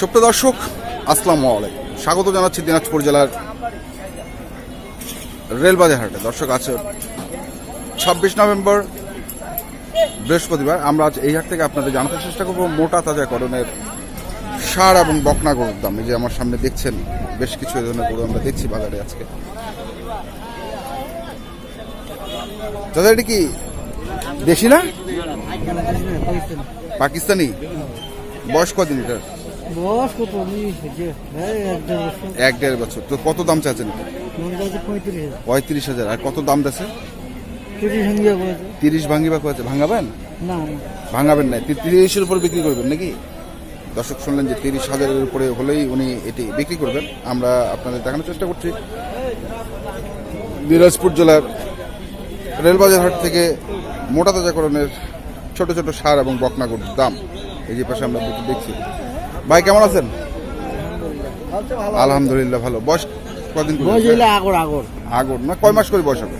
সুপ্রিয় দর্শক, আসসালামু আলাইকুম। স্বাগত জানাচ্ছি দিনাজপুর জেলার রেলবাজার হাটে। দর্শক আছে ছাব্বিশ নভেম্বর, বৃহস্পতিবার। আমরা আজ এই হাট থেকে আপনাদের জানাতে চেষ্টা করব মোটা তাজাকরণের সার এবং বকনা গরুর দাম। এই যে আমার সামনে দেখছেন, বেশ কিছু এই ধরনের গরু আমরা দেখছি বাজারে আজকে। দাদা, এটা কি দেশি না? পাকিস্তানি? বয়স কদিন এটার এক দেড় বছর। তো কত দাম চাচ্ছেন? পঁয়ত্রিশ হাজার। আর কত দাম দিচ্ছে তিরিশ ভাঙ্গিবা কয়েছে। ভাঙাবেন? ভাঙাবেন না তিরিশের উপর বিক্রি করবেন নাকি? দর্শক শুনলেন যে তিরিশ হাজারের উপরে হলেই উনি এটি বিক্রি করবেন। আমরা আপনাদের দেখানোর চেষ্টা করছি। দিনাজপুর জেলার রেলবাজার হাট থেকে মোটা তাজাকরণের ছোট ছোট সার এবং বকনাগুর দাম। এই যে পাশে আমরা দেখছি। ভাই কেমন আছেন? আলহামদুলিল্লাহ ভালো। বয়স কদিন বয়স হইলে আগর আগর। আগর না? কয় মাস করে বয়স হবে?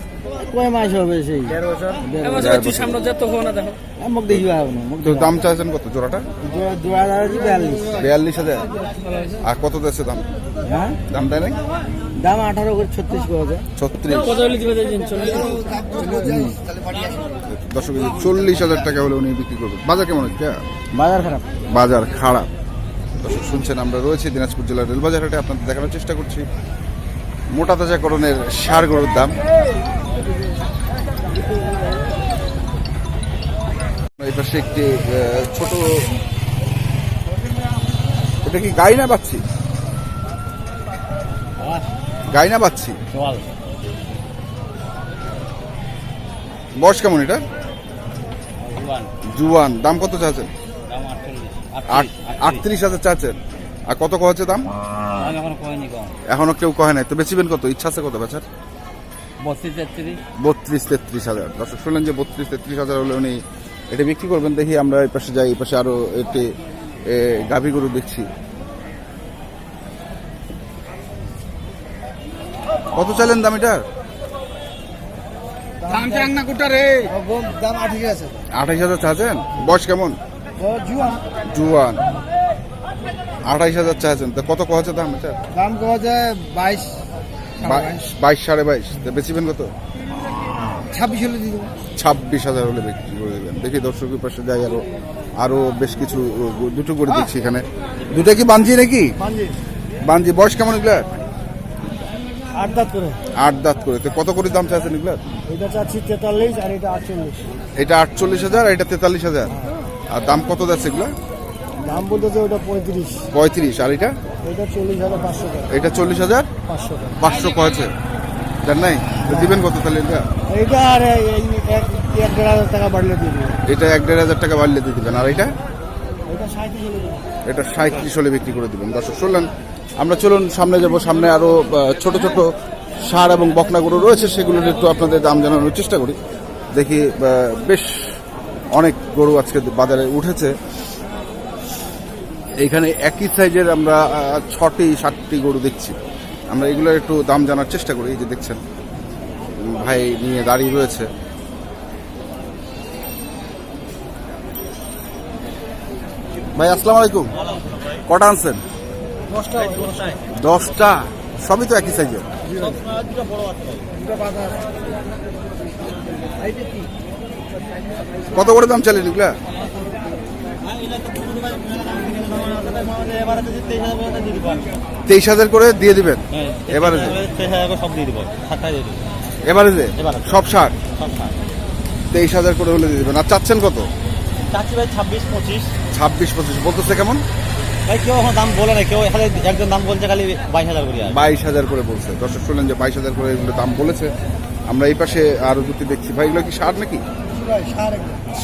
কয় মাস হবে সেই? মুখ দেখি তো দাম চাইছেন কত? জোড়াটা? বিয়াল্লিশ। বিয়াল্লিশ হাজার। আর কত দেশে দাম? হ্যাঁ? দাম দেয় নাই? দাম আঠারো করে ছত্রিশ ছত্রিশ। এই চল্লিশ হাজার টাকা হলে উনি বিক্রি করবেন। বাজার কেমন হচ্ছে? বাজার খারাপ। বাজার খারাপ। দর্শক শুনছেন আমরা রয়েছি দিনাজপুর জেলার রেলবাজার হাটে আপনাদের দেখানোর চেষ্টা করছি মোটা তাজাকরণের সার গরুর দাম। এই পাশে একটি ছোট এটা কি গাই না পাচ্ছি গাই না পাচ্ছি বয়স কেমন এটা? জুয়ান। দাম কত চাচ্ছেন? আটত্রিশ হাজার চাচ্ছেন আর কত হচ্ছে দাম? এখনও কেউ কহে নাই। তো বেচিবেন কত? ইচ্ছা আছে কত বেচার? বত্রিশ তেত্রিশ। হাজার। দর্শক শুনলেন যে বত্রিশ তেত্রিশ হাজার হলে উনি এটা বিক্রি করবেন। দেখি আমরা এই পাশে যাই এই পাশে আরও একটি এ, গাভী গরু দেখছি। কত চাইলেন দাম এটার? দাম চাং না কোটা রে দাম আঠাশ হাজার চাচ্ছেন বয়স কেমন? জুয়ান। আঠাইশ হাজার চাচ্ছেন তো কত কছে দাম? এটা দাম কওয়া যায় বাইশ বাইশ। সাড়ে বাইশ। বেচিবেন কত? ছাব্বিশ হলে দিয়ে ছাব্বিশ হাজার হলে বিক্রি করে দেবেন। দেখি দর্শকের পাশে যাই আরও আরও বেশ কিছু দুটো করে দেখছি এখানে। দুটো কি বাঞ্জি নাকি? বাঞ্জি বয়স কেমন এগুলা আট দাঁত করে। আট দাঁত করে। তো কত করে দাম চাইছেন এগুলা এটা চাচ্ছি তেতাল্লিশ আর এটা আটচল্লিশ। এটা আটচল্লিশ হাজার আর এটা তেতাল্লিশ হাজার। আর দাম কত যাচ্ছে এগুলা? দাম বলতে বলতেছে ওটা পঁয়ত্রিশ। পঁয়ত্রিশ আর এটা? এটা চল্লিশ হাজার পাঁচশো টাকা। এটা চল্লিশ হাজার? পাঁচশো টাকা। পাঁচশো কয়েছে। জান নাই? দিবেন কত তাহলে এটা? এইটা আর এই এক এক দেড় হাজার টাকা বাড়লে দিয়ে দেবো এটা এক দেড় হাজার টাকা বাড়লে দিয়ে দিবেন। আর এটা? এটা সাঁত্রিশ হলে এটা বিক্রি করে দিবেন। দর্শক শুনলেন? আমরা চলুন সামনে যাব। সামনে আরও আহ, ছোট ছোট সার এবং বকনা গরু রয়েছে। সেগুলোর একটু আপনাদের দাম জানানোর চেষ্টা করি। দেখি বেশ অনেক গরু আজকে বাজারে উঠেছে। এইখানে একই সাইজের আমরা ছটি, সাতটি গরু দেখছি। আমরা এগুলোর একটু দাম জানার চেষ্টা করি যে দেখছেন। ভাই নিয়ে দাঁড়িয়ে রয়েছে। ভাই, আসসালাম আলাইকুম। কটা আনছেন? দশটা। সবই তো একই সাইজের। কত করে দাম চালেন এগুলা? তেইশ হাজার করে দিয়ে দিবেন? সব ষাট? তেইশ হাজার করে হলে দিয়ে দিবেন। আর চাচ্ছেন কত? ছাব্বিশ পঁচিশ। ছাব্বিশ পঁচিশ বলতেছে কেমন? ভাই কেউ এখন দাম বলে না কেউ একজন দাম বলছে খালি বাইশ হাজার করে বাইশ হাজার করে বলছে। দর্শক শুনলেন যে বাইশ হাজার করে এগুলো দাম বলেছে। আমরা এই পাশে আরও দুটি দেখছি। ভাই, এগুলো কি সার নাকি?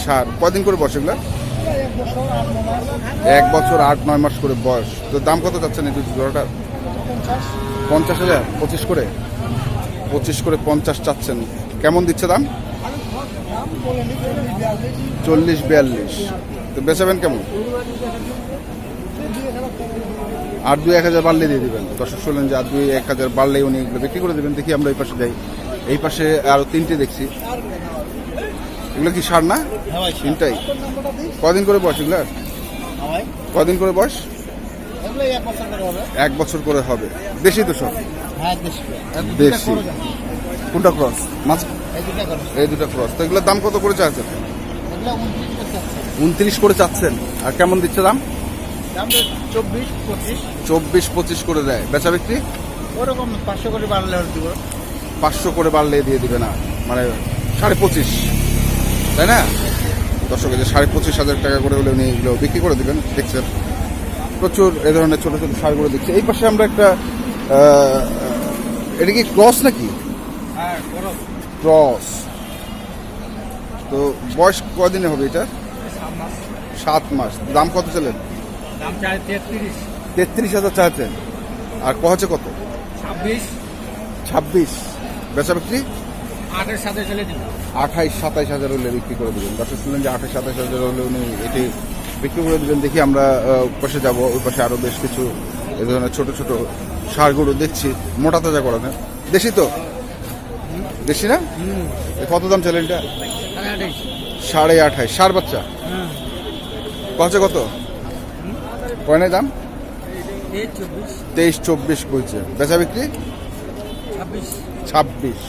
সার। কদিন করে বসে এগুলো? এক বছর আট, নয় মাস করে বয়স। তো দাম কত যাচ্ছেন এই দুটি জোড়াটার? পঞ্চাশ হাজার? পঁচিশ করে? পঁচিশ করে পঞ্চাশ চাচ্ছেন। কেমন দিচ্ছে দাম? চল্লিশ বিয়াল্লিশ। তো বেচাবেন কেমন? আর দুই এক হাজার বাড়লে দিয়ে দেবেন। দর্শক শুনলেন যে আর দুই এক হাজার বাড়লেই উনি এগুলো বিক্রি করে দেবেন। দেখি আমরা এই পাশে যাই। এই পাশে আরও তিনটে দেখছি। এগুলো কি সার না? হ্যাঁ তিনটাই। কদিন করে বয়স এগুলো কদিন করে বয়স? এক বছর করে হবে। বেশি তো সব? হ্যাঁ দেশি। দেশি। কোনটা ক্রস মাছ? এই দুটা ক্রস তো এগুলোর দাম কত করে চাচ্ছেন? এগুলো উনত্রিশ করে চাচ্ছেন। আর কেমন দিচ্ছে দাম? চব্বিশ পঁচিশ। করে দেয়। বেচা বিক্রি? ওরকম পাঁচশো করে বাড়লে পাঁচশো করে বাড়লে দিয়ে দিবে না। মানে সাড়ে পঁচিশ। তাই না? দর্শক যে সাড়ে পঁচিশ হাজার টাকা করে হলে উনি এগুলো বিক্রি করে দিবেন দেখছেন? প্রচুর এ ধরনের ছোটো ছোটো সারগুলো দিচ্ছে। এই পাশে আমরা একটা এটা কি ক্রস নাকি? হ্যাঁ ক্রস। তো বয়স কদিনে হবে এটা? সাত মাস। দাম কত চাই তেত্রিশ। হাজার চাইছেন আর কহছে কত? ছাব্বিশ। ছাব্বিশ। বেচা বিক্রি? আঠাইশ সাতাইশ হাজার হলে বিক্রি করে দেবেন। দর্শক শুনলেন যে আঠাইশ সাতাইশ হাজার হলে উনি এটি বিক্রি করে দেবেন। দেখি আমরা পাশে যাব ওই পাশে আরও বেশ কিছু এ ধরনের ছোট ছোট সারগুলো দেখছি মোটা তাজা করানো দেশি তো? দেশি না? এ কত দাম চলে এটা? সাড়ে আঠাইশ। সার বাচ্চা? কছে কত? কয়নের দাম? তেইশ চব্বিশ। বলছে। বেচা বিক্রি? ছাব্বিশ।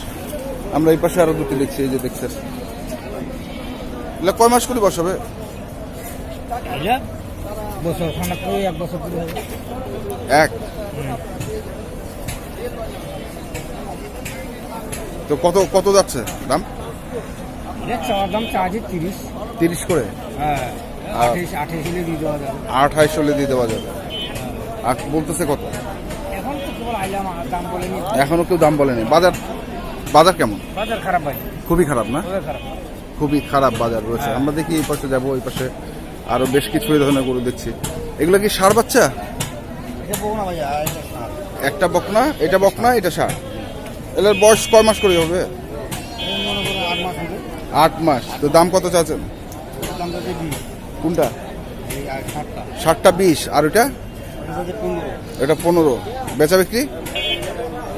আমরা এই পাশে আরও দুটি দেখছি এই যে দেখছেন। এগুলো কয় মাস করে বসাবে? বছর খানাক এক বছর করে হবে। এক? তো কত কত যাচ্ছে দাম? দাম চার্জে তিরিশ। তিরিশ করে? হ্যাঁ আঠাইশ হলে দিয়ে দেওয়া যাবে। আঠাইশ হলে দিয়ে দেওয়া যাবে। আর বলতেছে কত? এখন তো কেবল আইলাম দাম বলেনি। এখনও কেউ দাম বলেনি। বাজার বাজার কেমন? বাজার খারাপ ভাই। খুবই খারাপ না? খারাপ। খুবই খারাপ বাজার রয়েছে। আমরা দেখি এই পাশে যাব ওই পাশে আরও বেশ কিছু এই ধরনের গরু দেখছি। এগুলো কি সার বাচ্চা? একটা বকনা এটা বকনা এটা সার? এগুলোর বয়স কয় মাস করে হবে? আট মাস তো দাম কত চাচ্ছেন? কোনটা? ষাটটা বিশ। আর ওইটা? এটা এটা পনেরো। বেচা বিক্রি?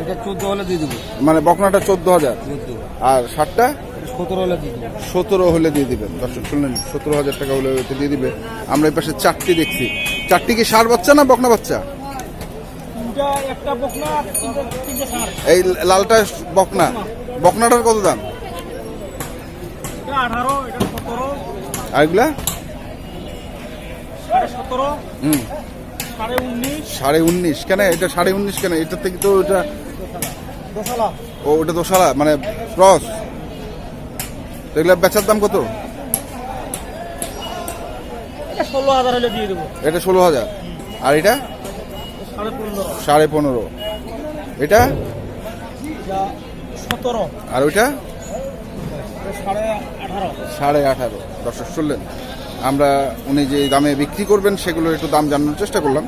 এটা চোদ্দ হলে দিয়ে দেবো। মানে বকনাটা চোদ্দ হাজার। আর ষাটটা সতেরো হলে দিয়ে দেবো। সতেরো হলে দিয়ে দিবেন। দর্শক শুনলেন সতেরো হাজার টাকা হলে দিয়ে দিবে। আমরা এই পাশে চারটি দেখছি। চারটি কি সার বাচ্চা না বকনা বাচ্চা? ষাট এই লালটা বকনা। বকনাটার কত দাম? এটা এটা আর এগুলা সাড়ে হুম। সাড়ে উনিশ। কেন? এটা সাড়ে উনিশ কেন? এটা থেকে তো দশলা ও ওটা তো মানে ক্রস। এগুলা বেচার দাম কত? এটা ষোলো হাজার হলে দিয়ে দেবো। এটা ষোলো হাজার। আর এটা? সাড়ে পনেরো। এটা? সতেরো। আর ওইটা? সাড়ে আঠারো। দর্শক শুনলেন? আমরা উনি যে দামে বিক্রি করবেন সেগুলো একটু দাম জানানোর চেষ্টা করলাম।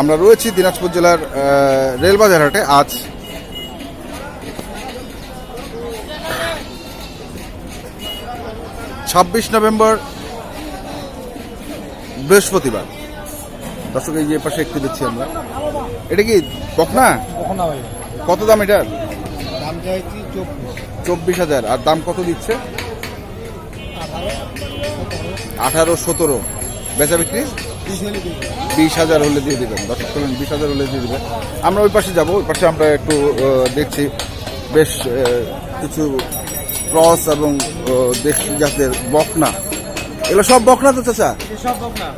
আমরা রয়েছি দিনাজপুর জেলার রেলবাজার হাটে। আজ ছাব্বিশ নভেম্বর বৃহস্পতিবার। দর্শক এই যে পাশে একটু দেখছি আমরা। এটা কি বকনা? কত দাম এটার? চব্বিশ। হাজার। আর দাম কত দিচ্ছে? আঠারো সতেরো। বেচা বিক্রি? বিশ হাজার হলে দিয়ে দেবেন। দর্শক করলেন বিশ হাজার হলে দিয়ে দেবেন। আমরা ওই পাশে যাব। ওই পাশে আমরা একটু দেখছি। বেশ কিছু ক্রস এবং দেশি জাতের বকনা। এগুলো সব বকনা তো চাচা? বকনা।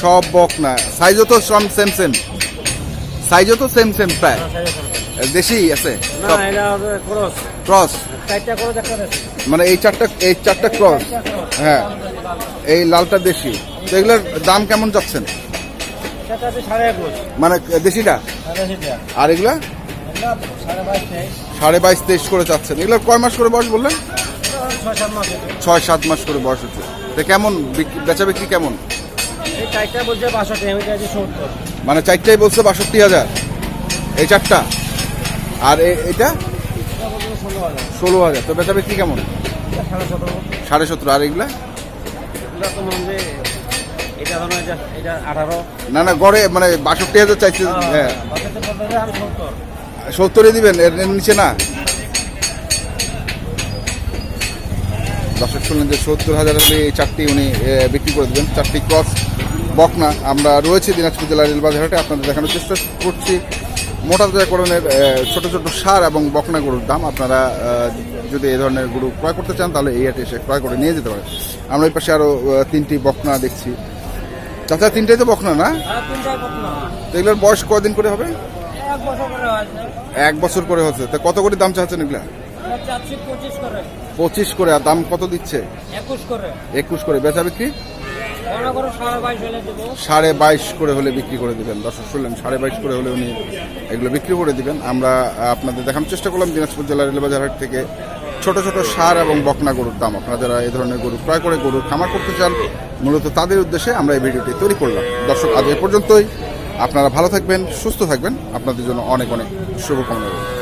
সব বকনা। সাইজও তো সব সেম সেম সাইজও তো সেম সেম প্রায়। দেশি আছে? ক্রস মানে এই চারটা এই চারটা ক্রস হ্যাঁ। এই লালটা দেশি। তো এগুলোর দাম কেমন যাচ্ছেন মানে দেশিটা? আর এগুলা? এগুলা সাড়ে বাইশ তেইশ। সাড়ে বাইশ তেইশ করে চাচ্ছেন। এগুলোর কয় মাস করে বয়স বললেন? ছয় সাত মাস করে বয়স হচ্ছে। তো কেমন? বেচা বিক্রি কেমন? মানে চারটাই বলছে বাষট্টি হাজার। এই চারটা? আর এটা? ষোলো হাজার। তো বেচা বিক্রি কেমন? সাড়ে সতেরো। আর এগুলা? হয় না না গড়ে মানে বাষট্টি হাজার চাইছে। হ্যাঁ আমি সত্তর। দিবেন এর নিচে না? শুনলেন যে সত্তর হাজার হলে এই চারটি উনি বিক্রি করে দেবেন। চারটি ক্রস বকনা। আমরা রয়েছি দিনাজপুর জেলার রেলবাজারহাটে। আপনাদের দেখানোর চেষ্টা করছি। মোটা তাজাকরণের ছোট ছোট সার এবং বকনা গরুর দাম। আপনারা যদি এই ধরনের গরু ক্রয় করতে চান তাহলে এই হাটে এসে ক্রয় করে নিয়ে যেতে পারেন। আমরা এই পাশে আরও তিনটি বকনা দেখছি। চাচা তিনটাই তো বকনা না? তো এগুলোর বয়স কদিন করে হবে? এক বছর করে হচ্ছে। তা কত করে দাম চাচ্ছেন এগুলা? পঁচিশ করে আর দাম কত দিচ্ছে? একুশ করে। বেচা বিক্রি? সাড়ে বাইশ করে হলে বিক্রি করে দিবেন। দর্শক শুনলেন সাড়ে বাইশ করে হলে উনি এগুলো বিক্রি করে দিবেন। আমরা আপনাদের দেখানোর চেষ্টা করলাম দিনাজপুর জেলার রেলবাজার হাট থেকে ছোট ছোট সার এবং বকনা গরুর দাম। আপনারা যারা এই ধরনের গরু ক্রয় করে গরু খামার করতে চান মূলত তাদের উদ্দেশ্যে আমরা এই ভিডিওটি তৈরি করলাম। দর্শক আজ এ পর্যন্তই। আপনারা ভালো থাকবেন সুস্থ থাকবেন। আপনাদের জন্য অনেক অনেক শুভকামনা রইল।